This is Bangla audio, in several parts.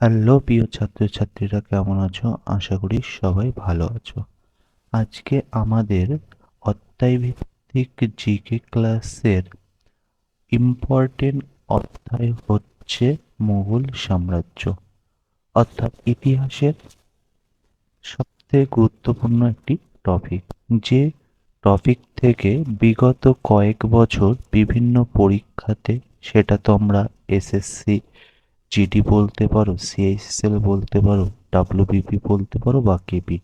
হ্যালো প্রিয় ছাত্রছাত্রীরা, কেমন আছো? আশা করি সবাই ভালো আছো। আজকে আমাদের অধ্যায়ভিত্তিক জিকে ক্লাসের ইম্পর্টেন্ট অধ্যায় হচ্ছে মুঘল সাম্রাজ্য। অর্থাৎ ইতিহাসের সবথেকে গুরুত্বপূর্ণ একটি টপিক যে টপিক থেকে বিগত কয়েক বছর বিভিন্ন পরীক্ষাতে সেটা তোমরা এসএসসি জিডি বলতে পারো সিএইচএসএল বলতে পারো ডাব্লিউবিপি বলতে পারো বা কেপি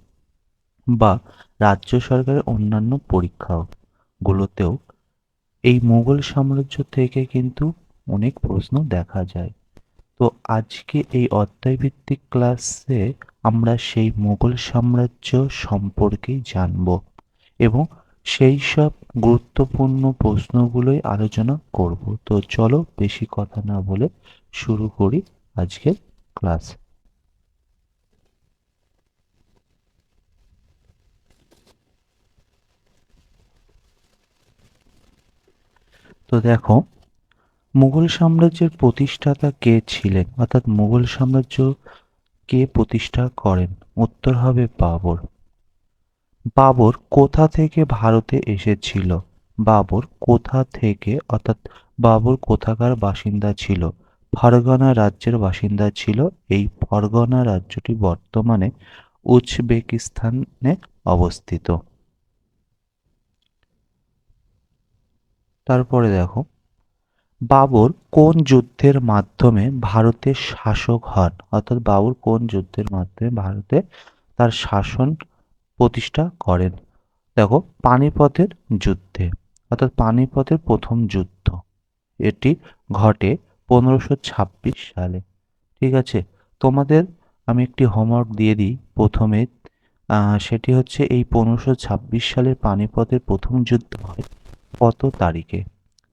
বা রাজ্য সরকারের অন্যান্য পরীক্ষাগুলোতেও এই মুঘল সাম্রাজ্য থেকে কিন্তু অনেক প্রশ্ন দেখা যায়। তো আজকে এই অধ্যায়ভিত্তিক ক্লাসে আমরা সেই মুঘল সাম্রাজ্য সম্পর্কেই জানব এবং সেই সব গুরুত্বপূর্ণ প্রশ্নগুলোই আলোচনা করব। তো চলো বেশি কথা না বলে শুরু করি আজকের ক্লাস। তো দেখো, মুঘল সাম্রাজ্যের প্রতিষ্ঠাতা কে ছিলেন? অর্থাৎ মুঘল সাম্রাজ্য কে প্রতিষ্ঠা করেন? উত্তর হবে বাবর। বাবর কোথা থেকে ভারতে এসেছিল? বাবর কোথা থেকে, অর্থাৎ বাবর কোথাকার বাসিন্দা ছিল? ফরগনা রাজ্যের বাসিন্দা ছিল। এই ফরগনা রাজ্যটি বর্তমানে উজবেকিস্তানে অবস্থিত। তারপরে দেখো, বাবর কোন যুদ্ধের মাধ্যমে ভারতের শাসক হন? অর্থাৎ বাবর কোন যুদ্ধের মাধ্যমে ভারতে তার শাসন প্রতিষ্ঠা করেন? দেখো, পানিপথের যুদ্ধে। অর্থাৎ পানিপথের প্রথম যুদ্ধ। এটি ঘটে পনেরোশো ছাব্বিশ সালে। ঠিক আছে? তোমাদের আমি একটি হোমওয়ার্ক দিয়ে দিই প্রথমে। সেটি হচ্ছে এই পনেরোশো ছাব্বিশ সালের পানিপথের প্রথম যুদ্ধ হয় কত তারিখে?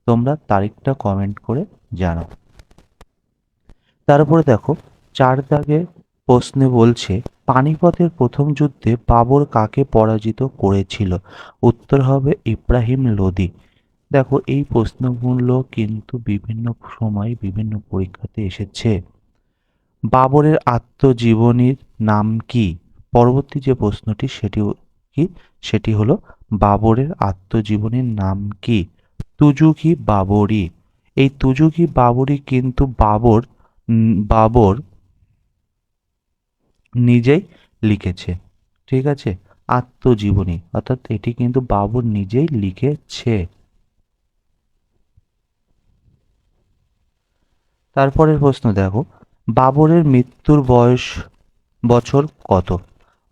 তোমরা তারিখটা কমেন্ট করে জানাও। তারপরে দেখো, চার দাগে প্রশ্নে বলছে, পানিপথের প্রথম যুদ্ধে বাবর কাকে পরাজিত করেছিল? উত্তর হবে ইব্রাহিম লোদি। দেখো, এই প্রশ্নগুলো কিন্তু বিভিন্ন সময় বিভিন্ন পরীক্ষাতে এসেছে। বাবরের আত্মজীবনীর নাম কি? পরবর্তী যে প্রশ্নটি সেটি কি? সেটি হলো, বাবরের আত্মজীবনীর নাম কি? তুজুকি বাবরি। এই তুজুকি বাবরি কিন্তু বাবর বাবর নিজেই লিখেছে, ঠিক আছে? আত্মজীবনী, অর্থাৎ এটি কিন্তু বাবর নিজেই লিখেছে। তারপরের প্রশ্ন দেখো, বাবরের মৃত্যুর বয়স বছর কত?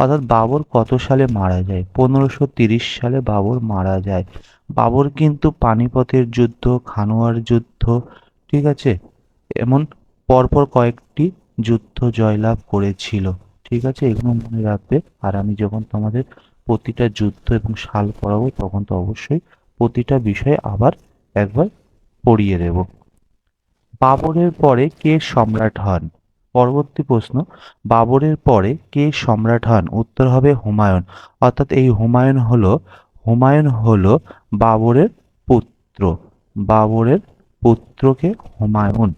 অর্থাৎ বাবর কত সালে মারা যায়? পনেরোশো তিরিশ সালে বাবর মারা যায়। বাবর কিন্তু পানিপথের যুদ্ধ, খানোয়ার যুদ্ধ, ঠিক আছে? এমন পরপর কয়েকটি যুদ্ধ জয়লাভ করেছিল, ঠিক আছে? এগুলো মনে রাখবে। আর আমি যখন তোমাদের প্রতিটা যুদ্ধ এবং সাল পড়াবো, তখন তো অবশ্যই প্রতিটা বিষয় আবার একবার পড়িয়ে দেব। বাবরের পরে কে সম্রাট হন? পরবর্তী প্রশ্ন, বাবরের পরে কে সম্রাট হন? উত্তর হবে হুমায়ুন। অর্থাৎ এই হুমায়ুন হলো হুমায়ুন হলো বাবরের পুত্র। বাবরের পুত্রকে হুমায়ুন।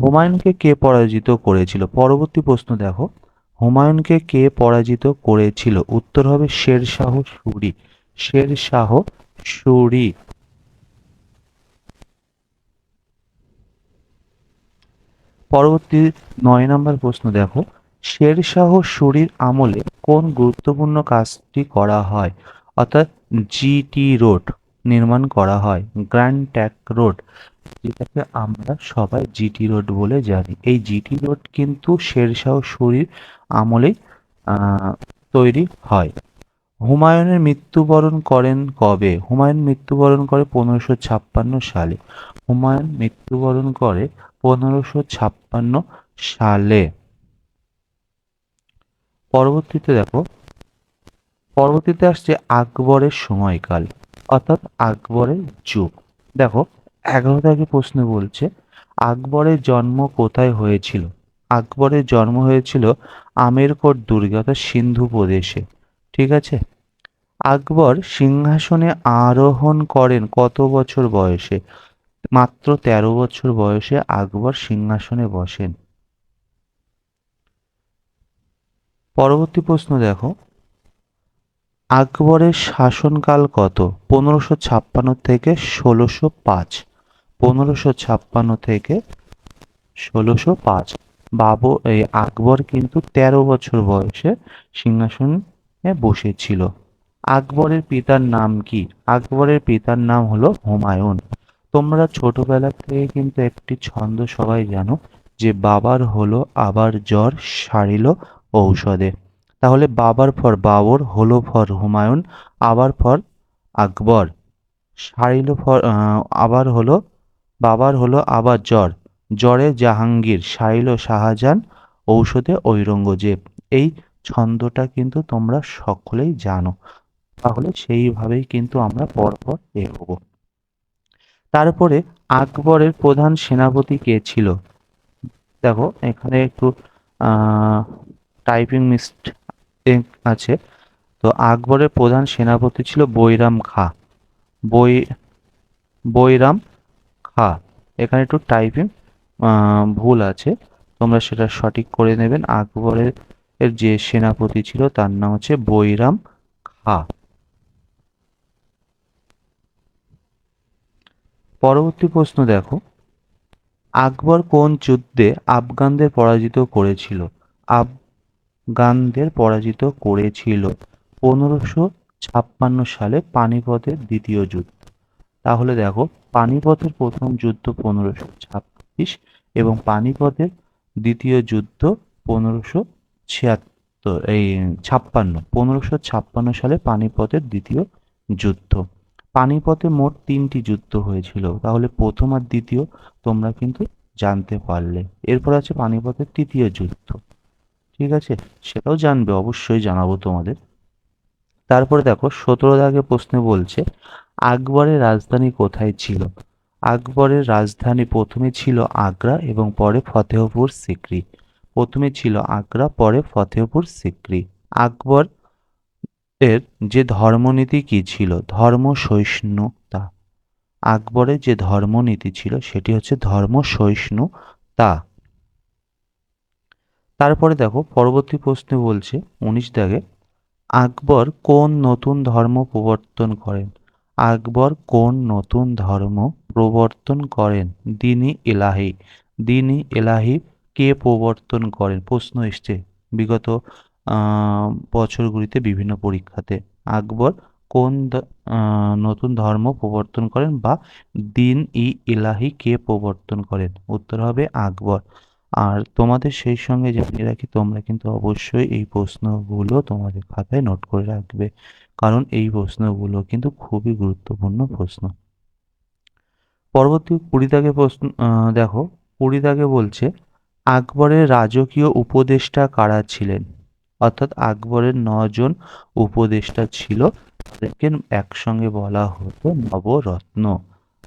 হুমায়ুনকে কে পরাজিত করেছিল? পরবর্তী প্রশ্ন দেখো। হুমায়ুনকে কে পরাজিত করেছিল? উত্তর হবে শেরশাহ সুরি। শেরশাহ সুরি। পরবর্তী নয় নম্বর প্রশ্ন দেখো। শেরশাহ সুরির আমলে কোন গুরুত্বপূর্ণ কাজটি করা হয়? অর্থাৎ জিটি রোড নির্মাণ করা হয়, গ্র্যান্ড ট্যাক রোড, যেটাকে আমরা সবাই জিটি রোড বলে জানি। এই জিটি রোড কিন্তু শেরশাহ সুরির আমলেই তৈরি হয়। হুমায়ুনের মৃত্যুবরণ করেন কবে? হুমায়ুন মৃত্যুবরণ করে পনেরোশো ছাপ্পান্ন সালে। হুমায়ুন মৃত্যুবরণ করে পনেরোশো ছাপ্পান্ন সালে। পরবর্তীতে দেখো, পরবর্তীতে আসছে আকবরের সময়কাল, অর্থাৎ আকবরের যুগ। দেখো, এগারো থেকে প্রশ্ন বলছে, আকবরের জন্ম কোথায় হয়েছিল? আকবরের জন্ম হয়েছিল আমেরকোট দুর্গে অর্থাৎ সিন্ধু প্রদেশে, ঠিক আছে? আকবর সিংহাসনে আরোহণ করেন কত বছর বয়সে? মাত্র তেরো বছর বয়সে আকবর সিংহাসনে বসেন। পরবর্তী প্রশ্ন দেখো। আকবরের শাসনকাল কত? পনেরোশো ছাপ্পান্ন থেকে ষোলোশো পাঁচ। পনেরোশো ছাপ্পান্ন থেকে ষোলোশো পাঁচ। বাবর এই আকবর কিন্তু তেরো বছর বয়সে সিংহাসনে বসেছিল। আকবরের পিতার নাম কি? আকবরের পিতার নাম হলো হুমায়ুন। তোমরা ছোটবেলা থেকে কিন্তু একটি ছন্দ সবাই জানো, যে বাবার হলো আবার জ্বর, সারিল ঔষধে। তাহলে বাবার ফর বাবর, হলো ফর হুমায়ুন, আবার ফর আকবর। সারিল ফর আবার হলো, বাবার হলো আবার জ্বর। জ্বরে জাহাঙ্গীর, সারিল শাহজাহান, ঔষধে ঔরঙ্গজেব। এই ছন্দটা কিন্তু তোমরা সকলেই জানো। তাহলে সেইভাবেই কিন্তু আমরা পরপর এগোবো। তারপরে আকবরের প্রধান সেনাপতি কে ছিল? দেখো, এখানে একটু টাইপিং মিস্ট আছে। তো আকবরের প্রধান সেনাপতি ছিল বৈরাম খা। বই বৈরাম খা। এখানে একটু টাইপিং ভুল আছে। তোমরা সেটা সঠিক করে নেবেন। আকবরের যে সেনাপতি ছিল, তার নাম হচ্ছে বৈরাম খা। পরবর্তী প্রশ্ন দেখো। আকবর কোন যুদ্ধে আফগানদের পরাজিত করেছিল? আফগানদের পরাজিত করেছিল পনেরোশো ছাপ্পান্ন সালে পানিপথের দ্বিতীয় যুদ্ধ। তাহলে দেখো, পানিপথের প্রথম যুদ্ধ পনেরোশো ছাব্বিশ এবং পানিপথের দ্বিতীয় যুদ্ধ পনেরোশো ছিয়াত্তর, এই ছাপ্পান্ন, পনেরোশো ছাপ্পান্ন সালে পানিপথের দ্বিতীয় যুদ্ধ। পানিপথে মোট তিনটি যুদ্ধ হয়েছিল। তাহলে প্রথম আর দ্বিতীয় তোমরা কিন্তু জানতে পারলে। এরপর আছে পানিপথের তৃতীয় যুদ্ধ। ঠিক আছে? সেটাও জানবে, অবশ্যই জানাব তোমাদের। তারপরে দেখো, সতেরো দাগে প্রশ্নে বলছে, আকবরের রাজধানী কোথায় ছিল? আকবরের রাজধানী প্রথমে ছিল আগ্রা এবং পরে ফতেহপুর সিক্রি। প্রথমে ছিল আগ্রা, পরে ফতেহপুর সিক্রি। আকবর এর যে ধর্মনীতি কি ছিল? ধর্ম সহিষ্ণুতা আকবরের যে ধর্মনীতি ছিল, সেটি হচ্ছে ধর্ম সহিষ্ণুতা তারপরে দেখো, পরবর্তী প্রশ্নে বলছে, উনিশ দাগে আকবর কোন নতুন ধর্ম প্রবর্তন করেন? আকবর কোন নতুন ধর্ম প্রবর্তন করেন? দিনই এলাহি। দিনই এলাহি কে প্রবর্তন করেন? প্রশ্ন এসছে। বিগত বছরগুলিতে বিভিন্ন পরীক্ষাতে। আকবর কোন নতুন ধর্ম প্রবর্তন করেন বা দিন ই ইলাহি কে প্রবর্তন করেন? উত্তর হবে আকবর। আর তোমাদের সেই সঙ্গে জানিয়ে রাখি, তোমরা কিন্তু অবশ্যই এই প্রশ্নগুলো তোমাদের খাতায় নোট করে রাখবে। কারণ এই প্রশ্নগুলো কিন্তু খুবই গুরুত্বপূর্ণ প্রশ্ন। পরবর্তী কুড়ি দাগে প্রশ্ন দেখো, কুড়ি দাগে বলছে, আকবরের রাজকীয় উপদেষ্টা কারা ছিলেন? অর্থাৎ আকবরের নজন উপদেষ্টা ছিল, তাদেরকে একসঙ্গে বলা হতো নবরত্ন।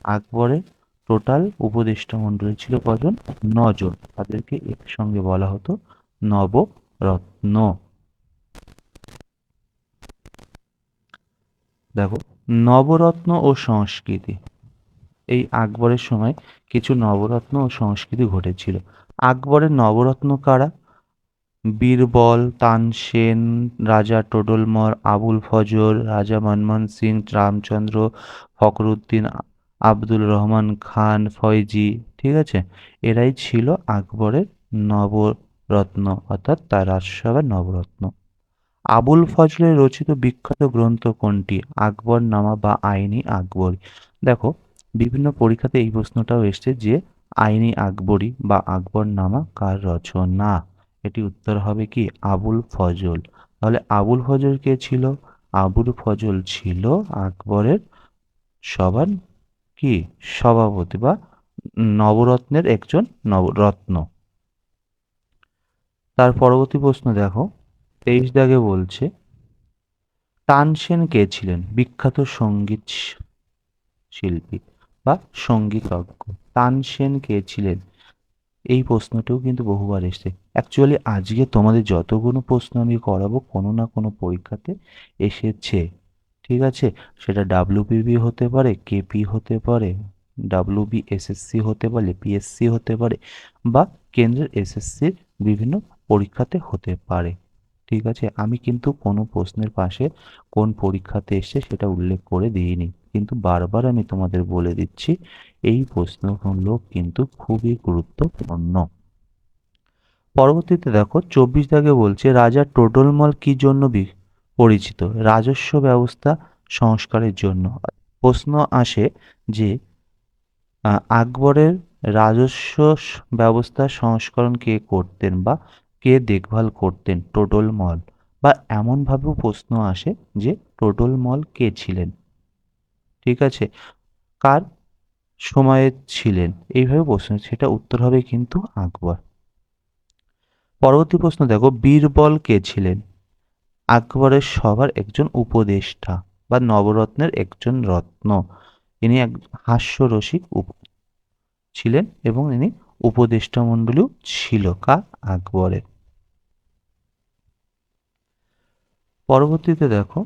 আকবরের টোটাল উপদেষ্টা মণ্ডলী ছিল কজন? নজন। তাদেরকে একসঙ্গে বলা হতো নবরত্ন। দেখো, নবরত্ন ও সংস্কৃতি। এই আকবরের সময় কিছু নবরত্ন ও সংস্কৃতি ঘটেছিল। আকবরের নবরত্ন কারা? বীরবল তানসেন রাজা টোডরমল আবুল ফজল, রাজা মনমোহন সিং, রামচন্দ্র ফখরুদ্দিন, আবদুল রহমান খান, ফয়জি, ঠিক আছে? এরাই ছিল আকবরের নবরত্ন, অর্থাৎ তার রাজসভার নবরত্ন। আবুল ফজলের রচিত বিখ্যাত গ্রন্থ কোনটি? আকবর নামা বা আইনি আকবরী। দেখো, বিভিন্ন পরীক্ষাতে এই প্রশ্নটাও এসছে যে আইনি আকবরী বা আকবর নামা কার রচনা? এটি উত্তর হবে কি? আবুল ফজল। তাহলে আবুল ফজল কে ছিল? আবুল ফজল ছিল আকবরের সবার কি? সভাপতি বা নবরত্নের একজন নবরত্ন। তার পরবর্তী প্রশ্ন দেখো। তেইশ দাগে বলছে তানসেন কে ছিলেন? বিখ্যাত সংগীত শিল্পী বা সঙ্গীতজ্ঞ। তানসেন কে ছিলেন? এই প্রশ্নটিও কিন্তু বহুবার এসছে। অ্যাকচুয়ালি আজকে তোমাদের যতগুলো প্রশ্ন আমি করাবো, কোনো না কোনো পরীক্ষাতে এসেছে। ঠিক আছে? সেটা ডাব্লিউপিবি হতে পারে কেপি হতে পারে ডাব্লিউবি এসএসসি হতে পারে পিএসসি হতে পারে, বা কেন্দ্রের এসএসসির বিভিন্ন পরীক্ষাতে হতে পারে। ঠিক আছে? আমি কিন্তু কোনো প্রশ্নের পাশে কোন পরীক্ষাতে এসছে সেটা উল্লেখ করে দিইনি। কিন্তু বারবার আমি তোমাদের বলে দিচ্ছি, এই প্রশ্নগুলো কিন্তু খুবই গুরুত্বপূর্ণ। পরবর্তীতে দেখো, চব্বিশ দাগে বলছে, রাজা টোটলমল কি জন্য পরিচিত? রাজস্ব ব্যবস্থা সংস্কারের জন্য। প্রশ্ন আসে যে আকবরের রাজস্ব ব্যবস্থা সংস্করণ কে করতেন বা কে দেখভাল করতেন টোটলমল বা এমনভাবেও প্রশ্ন আসে যে টোটলমল কে ছিলেন? ঠিক আছে? কার? সময়ে ছিলেন। এইভাবে প্রশ্ন, সেটা উত্তর হবে কিন্তু আকবর। পরবর্তী প্রশ্ন, দেখো, বীরবল কে ছিলেন? আকবরের সবার একজন উপদেষ্টা বা নবরত্নের একজন রত্ন। ইনি এক হাস্যরসিক ছিলেন এবং ইনি উপদেষ্টা মণ্ডলীও ছিল কা আকবরের। পরবর্তীতে দেখো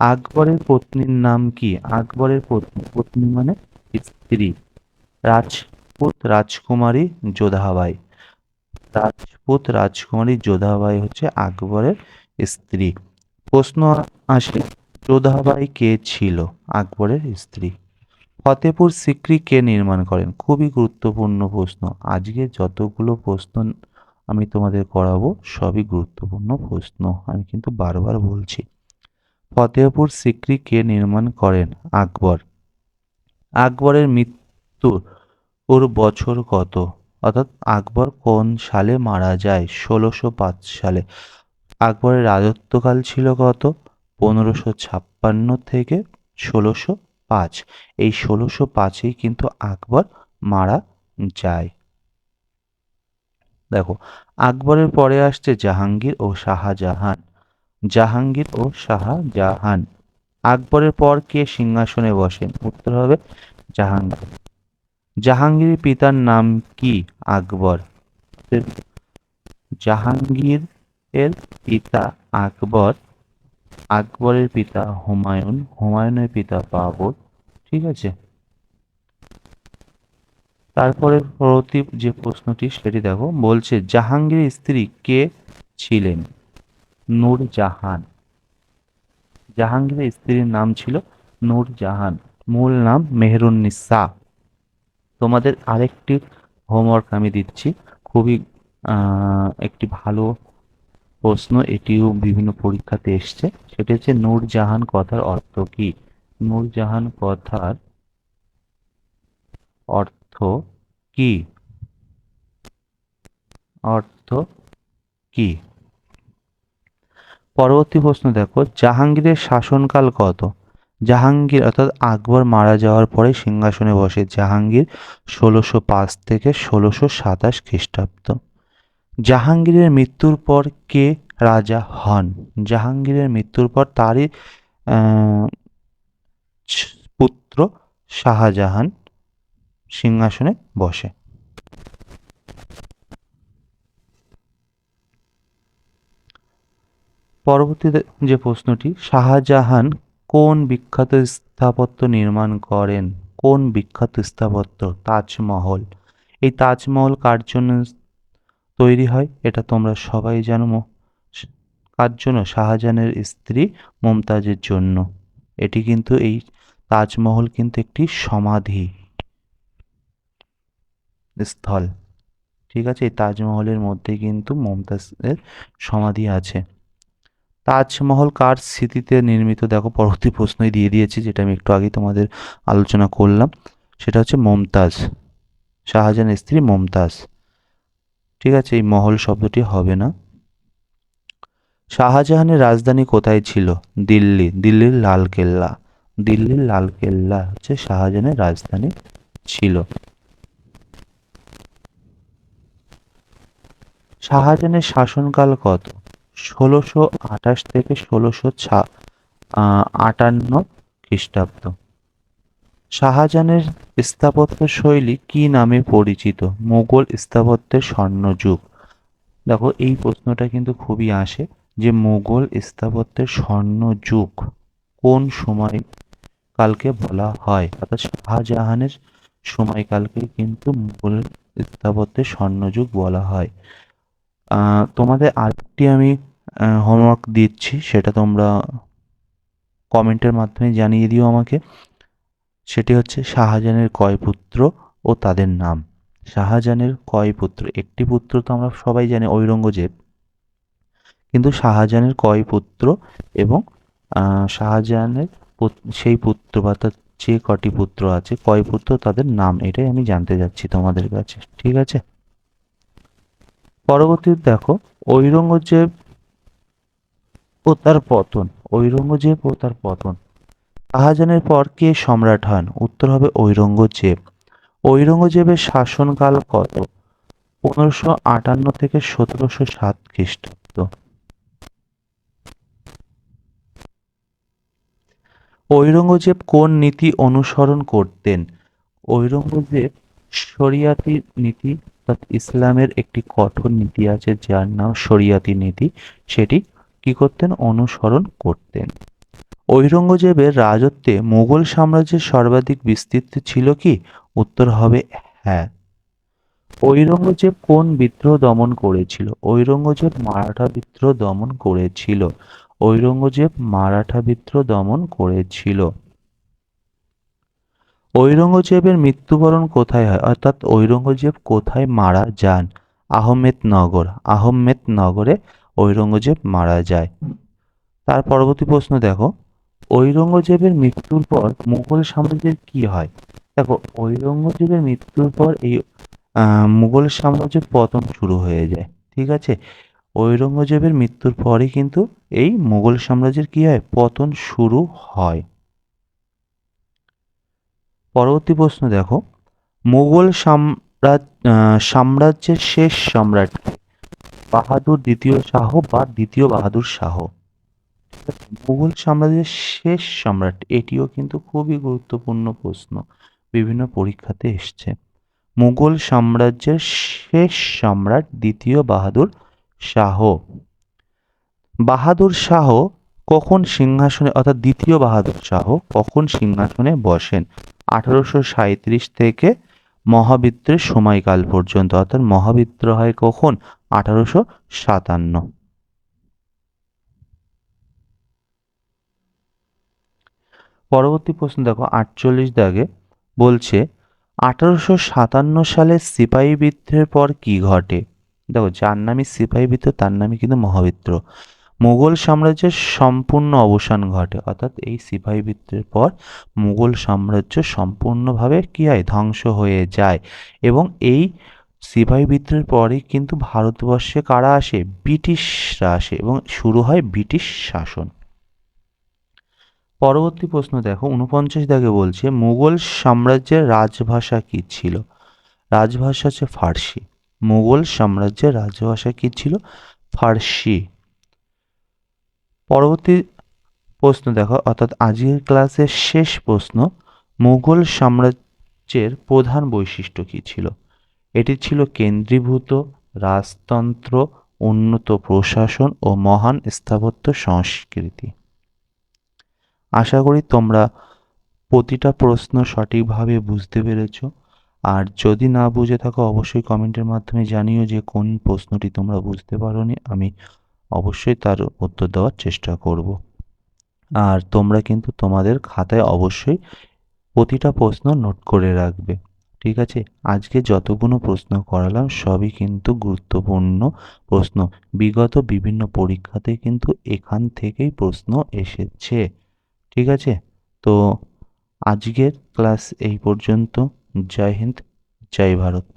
আকবরের পত্নীর নাম কি? আকবরের পত্নী পত্নী মানে স্ত্রী। রাজপুত রাজকুমারী যোধাবাই। রাজপুত রাজকুমারী যোধাবাই হচ্ছে আকবরের স্ত্রী। প্রশ্ন আসে, যোধাবাই কে ছিল? আকবরের স্ত্রী। ফতেপুর সিক্রি কে নির্মাণ করেন? খুবই গুরুত্বপূর্ণ প্রশ্ন। আজকে যতগুলো প্রশ্ন আমি তোমাদের করাবো, সবই গুরুত্বপূর্ণ প্রশ্ন। আমি কিন্তু বারবার বলছি। ফতেহপুর সিক্রি কে নির্মাণ করেন আকবর। আকবরের মৃত্যুর ওর বছর কত? অর্থাৎ আকবর কোন সালে মারা যায়? ষোলোশো পাঁচ সালে। আকবরের রাজত্বকাল ছিল কত? পনেরোশো ছাপ্পান্ন থেকে ষোলোশো পাঁচ। এই ষোলোশো পাঁচেই কিন্তু আকবর মারা যায়। দেখো, আকবরের পরে আসছে জাহাঙ্গীর ও শাহজাহান। জাহাঙ্গীর ও শাহা জাহান আকবরের পর কে সিংহাসনে বসেন? উত্তর হবে জাহাঙ্গীর। জাহাঙ্গীরের পিতার নাম কি? আকবর। জাহাঙ্গীর এর পিতা আকবর, আকবরের পিতা হুমায়ুন, হুমায়ুনের পিতা বাবর, ঠিক আছে? তারপরে পরবর্তী যে প্রশ্নটি সেটি দেখো, বলছে, জাহাঙ্গীরের স্ত্রী কে ছিলেন? নূরজাহান। জাহাঙ্গীরের স্ত্রীর নাম ছিল নূরজাহান। মূল নাম মেহরুন্নিসা। তোমাদের আরেকটি হোমওয়ার্ক আমি দিচ্ছি। খুবই একটি ভালো প্রশ্ন, এটিও বিভিন্ন পরীক্ষাতে এসছে। সেটি হচ্ছে নূরজাহান কথার অর্থ কি? নূরজাহান কথার অর্থ কি? অর্থ কি? পরবর্তী প্রশ্ন দেখো, জাহাঙ্গীরের শাসনকাল কত? জাহাঙ্গীর অর্থাৎ আকবর মারা যাওয়ার পরে সিংহাসনে বসে জাহাঙ্গীর ষোলোশো পাঁচ থেকে ষোলোশো সাতাশ খ্রিস্টাব্দ। জাহাঙ্গীরের মৃত্যুর পর কে রাজা হন? জাহাঙ্গীরের মৃত্যুর পর তারই পুত্র শাহজাহান সিংহাসনে বসে। পরবর্তীতে যে প্রশ্নটি, শাহজাহান কোন বিখ্যাত স্থাপত্য নির্মাণ করেন? কোন বিখ্যাত স্থাপত্য? তাজমহল। এই তাজমহল কার জন্য তৈরি হয়? এটা তোমরা সবাই জানো। কার জন্য? শাহজাহানের স্ত্রী মমতাজের জন্য। এটি কিন্তু এই তাজমহল কিন্তু একটি সমাধি স্থল। ঠিক আছে? এই তাজমহলের মধ্যে কিন্তু মমতাজের সমাধি আছে। তাজমহল কার স্মৃতিতে নির্মিত? দেখো, পরবর্তী প্রশ্নই দিয়ে দিয়েছি, যেটা আমি একটু আগে তোমাদের আলোচনা করলাম। সেটা হচ্ছে মমতাজ, শাহজাহানের স্ত্রী মমতাজ। ঠিক আছে, এই মহল শব্দটি হবে না। শাহজাহানের রাজধানী কোথায় ছিল? দিল্লি। দিল্লির লালকেল্লা। দিল্লির লালকেল্লা হচ্ছে শাহজাহানের রাজধানী ছিল। শাহজাহানের শাসনকাল কত? ষোলোশো আঠাশ থেকে ষোলোশো আটান্ন খ্রিস্টাব্দ। শাহজাহানের স্থাপত্য শৈলী কি নামে পরিচিত? মোগল স্থাপত্যের স্বর্ণযুগ। দেখো, এই প্রশ্নটা কিন্তু খুবই আসে যে মোগল স্থাপত্যের স্বর্ণযুগ কোন সময় কালকে বলা হয়? অর্থাৎ শাহজাহানের সময়কালকে কিন্তু মোগল স্থাপত্যের স্বর্ণযুগ বলা হয়। তোমাদের আরেকটি আমি হোমওয়ার্ক দিচ্ছি, সেটা তোমরা কমেন্টের মাধ্যমে জানিয়ে দিও আমাকে। সেটি হচ্ছে শাহজাহানের কয় পুত্র ও তাদের নাম। শাহজাহানের কয় পুত্র একটি পুত্র তো আমরা সবাই জানি, ঔরঙ্গজেব। কিন্তু শাহজাহানের কয় পুত্র এবং শাহজাহানের সেই পুত্র বা তার যে কটি পুত্র আছে কয় পুত্র তাদের নাম, এটাই আমি জানতে যাচ্ছি তোমাদের কাছে। ঠিক আছে? পরবর্তী দেখো, ঔরঙ্গজেব ও তার পতন, ঔরঙ্গজেব ও তার পতন। শাহজাহানের পর কে সম্রাট হন? উত্তর হবে ঔরঙ্গজেব। ঔরঙ্গজেবের শাসনকাল কত? পনেরোশো আটান্ন থেকে সতেরোশো সাত খ্রিস্টাব্দ। ঔরঙ্গজেব কোন নীতি অনুসরণ করতেন? ঔরঙ্গজেব শরিয়াতি নীতি অর্থাৎ ইসলামের একটি কঠোর নীতি আছে, যার নাম শরিয়াতি নীতি। সেটি কি করতেন? অনুসরণ করতেন। ঔরঙ্গজেবের রাজত্বে মুঘল সাম্রাজ্যের সর্বাধিক বিস্তৃত ছিল কি? উত্তর হবে হ্যাঁ। ঔরঙ্গজেব কোন বিদ্রোহ দমন করেছিল? ঔরঙ্গজেব মারাঠা বিদ্রোহ দমন করেছিল। ঔরঙ্গজেব মারাঠা বিদ্রোহ দমন করেছিল। ঔরঙ্গজেবের মৃত্যুবরণ কোথায় হয়? অর্থাৎ ঔরঙ্গজেব কোথায় মারা যান? আহমেদনগর। আহমেদনগরে ঔরঙ্গজেব মারা যায়। তার পরবর্তী প্রশ্ন দেখো। ঔরঙ্গজেবের মৃত্যুর পর মুঘল সাম্রাজ্যের কি হয়? দেখো, ঔরঙ্গজেবের মৃত্যুর পর এই মুঘল সাম্রাজ্যের পতন শুরু হয়ে যায়। ঠিক আছে? ঔরঙ্গজেবের মৃত্যুর পরই কিন্তু এই মুঘল সাম্রাজ্যের কি হয়? পতন শুরু হয়। পরবর্তী প্রশ্ন দেখো। মুঘল সাম্রাজ্য সাম্রাজ্যের শেষ সম্রাট বাহাদুর দ্বিতীয় শাহ বা দ্বিতীয় বাহাদুর শাহ? মুঘল সাম্রাজ্যের শেষ সম্রাট, এটিও কিন্তু খুবই গুরুত্বপূর্ণ প্রশ্ন। বিভিন্ন পরীক্ষাতে এসছে। মুঘল সাম্রাজ্যের শেষ সম্রাট, দ্বিতীয় বাহাদুর শাহ। বাহাদুর শাহ কখন সিংহাসনে, অর্থাৎ দ্বিতীয় বাহাদুর শাহ কখন সিংহাসনে বসেন? আঠারোশো সাঁত্রিশ থেকে মহাবিদ্রের সময়কাল পর্যন্ত, অর্থাৎ মহাবিদ্র হয় কখন? আঠারোশো সাতান্ন। পরবর্তী প্রশ্ন দেখো, আটচল্লিশ দাগে বলছে, আঠারোশো সাতান্ন সালে সিপাহী বিদ্রোহের পর কি ঘটে? দেখো, যার নামই সিপাহী বিদ্রোহ, তার নামই কিন্তু মহাবিদ্রোহ। মুঘল সাম্রাজ্যের সম্পূর্ণ অবসান ঘটে। অর্থাৎ এই সিপাহী বিদ্রোহের পর মুঘল সাম্রাজ্য সম্পূর্ণভাবে কী হয়? ধ্বংস হয়ে যায়। এবং এই সিপাহী বিদ্রোহের পরেই কিন্তু ভারতবর্ষে কারা আসে? ব্রিটিশরা আসে এবং শুরু হয় ব্রিটিশ শাসন। পরবর্তী প্রশ্ন দেখো উনপঞ্চাশ দাগে বলছে, মুঘল সাম্রাজ্যের রাজভাষা কী ছিল? রাজভাষা হচ্ছে ফার্সি। মুঘল সাম্রাজ্যের রাজভাষা কী ছিল? ফার্সি। পরবর্তী প্রশ্ন দেখো, অর্থাৎ আজকের ক্লাসের শেষ প্রশ্ন, মুঘল সাম্রাজ্যের প্রধান বৈশিষ্ট্য কী ছিল? এটি ছিল কেন্দ্রীভূত, রাজতন্ত্র, উন্নত প্রশাসন ও মহান স্থাপত্য সংস্কৃতি। আশা করি তোমরা প্রতিটা প্রশ্ন সঠিকভাবে বুঝতে পেরেছ। আর যদি না বুঝে থাকো, অবশ্যই কমেন্টের মাধ্যমে জানিও যে কোন প্রশ্নটি তোমরা বুঝতে পারোনি। আমি অবশ্যই তার উত্তর দেওয়ার চেষ্টা করব। আর তোমরা কিন্তু তোমাদের খাতায় অবশ্যই প্রতিটা প্রশ্ন নোট করে রাখবে। ঠিক আছে? আজকে যতগুলো প্রশ্ন করালাম, সবই কিন্তু গুরুত্বপূর্ণ প্রশ্ন। বিগত বিভিন্ন পরীক্ষাতে কিন্তু এখান থেকেই প্রশ্ন এসেছে। ঠিক আছে? তো আজকের ক্লাস এই পর্যন্ত। জয় হিন্দ, জয় ভারত।